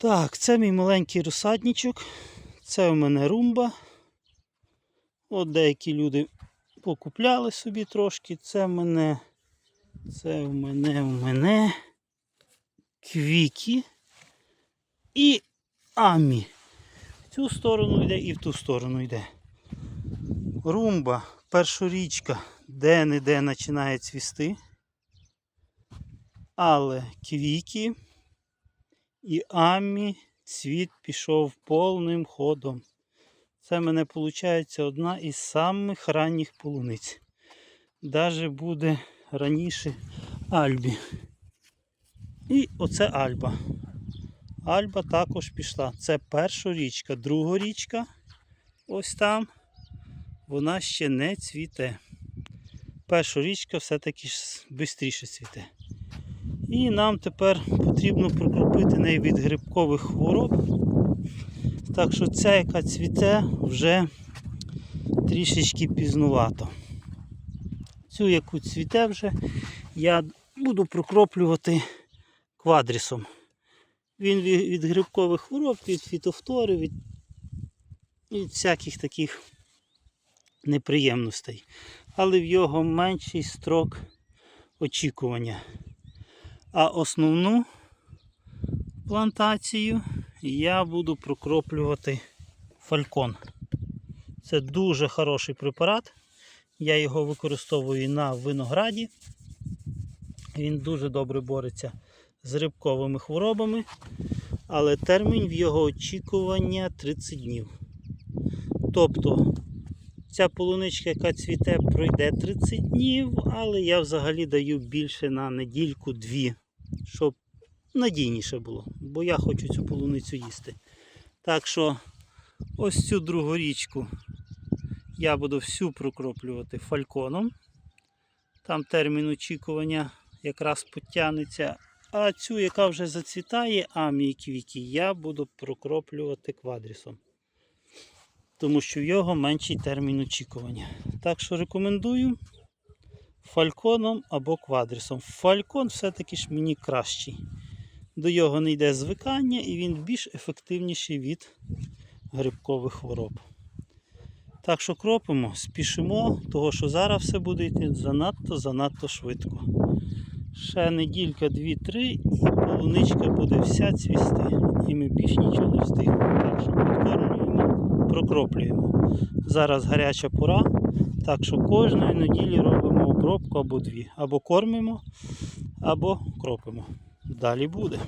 Так, це мій маленький розсадничок. Це у мене румба. От деякі люди покупляли собі трошки. Це в мене. Це в мене, в мене квіки і амі. В цю сторону йде і в ту сторону йде. Румба, першорічка, де-не-де починає цвісти. Але квіки і амі цвіт пішов повним ходом. Це в мене виходить одна із самих ранніх полуниць. Даже буде раніше Альбі. І оце Альба. Альба також пішла. Це перша річка, друга річка. Ось там. Вона ще не цвіте. Перша річка все-таки швидше цвіте. І нам тепер потрібно прокропити неї від грибкових хвороб. Так що ця, яка цвіте, вже трішечки пізнувато. Цю, яку цвіте вже, я буду прокроплювати квадрісом. Він від, грибкових хвороб, від фітофтори, від, від всяких таких неприємностей. Але в його менший строк очікування. А основну плантацію я буду прокроплювати фалькон. Це дуже хороший препарат. Я його використовую на винограді. Він дуже добре бореться з рибковими хворобами, але термін в його очікування 30 днів. Тобто ця полуничка, яка цвіте, пройде 30 днів, але я взагалі даю більше на недільку-дві, щоб надійніше було, бо я хочу цю полуницю їсти. Так що ось цю другу річку я буду всю прокроплювати фальконом. Там термін очікування якраз потягнеться. А цю, яка вже зацвітає, амі і квіки, я буду прокроплювати квадрісом. Тому що в його менший термін очікування. Так що рекомендую фальконом або квадрісом. Фалькон все-таки ж мені кращий. До його не йде звикання і він більш ефективніший від грибкових хвороб. Так що кропимо, спішимо, того що зараз все буде йти занадто-занадто швидко. Ще неділька, 2-3 і полуничка буде вся цвісти. І ми більш нічого не встигнемо. Так що підкормлюємо, прокроплюємо. Зараз гаряча пора, так що кожної неділі робимо обробку або дві. Або кормимо, або кропимо. Далі буде.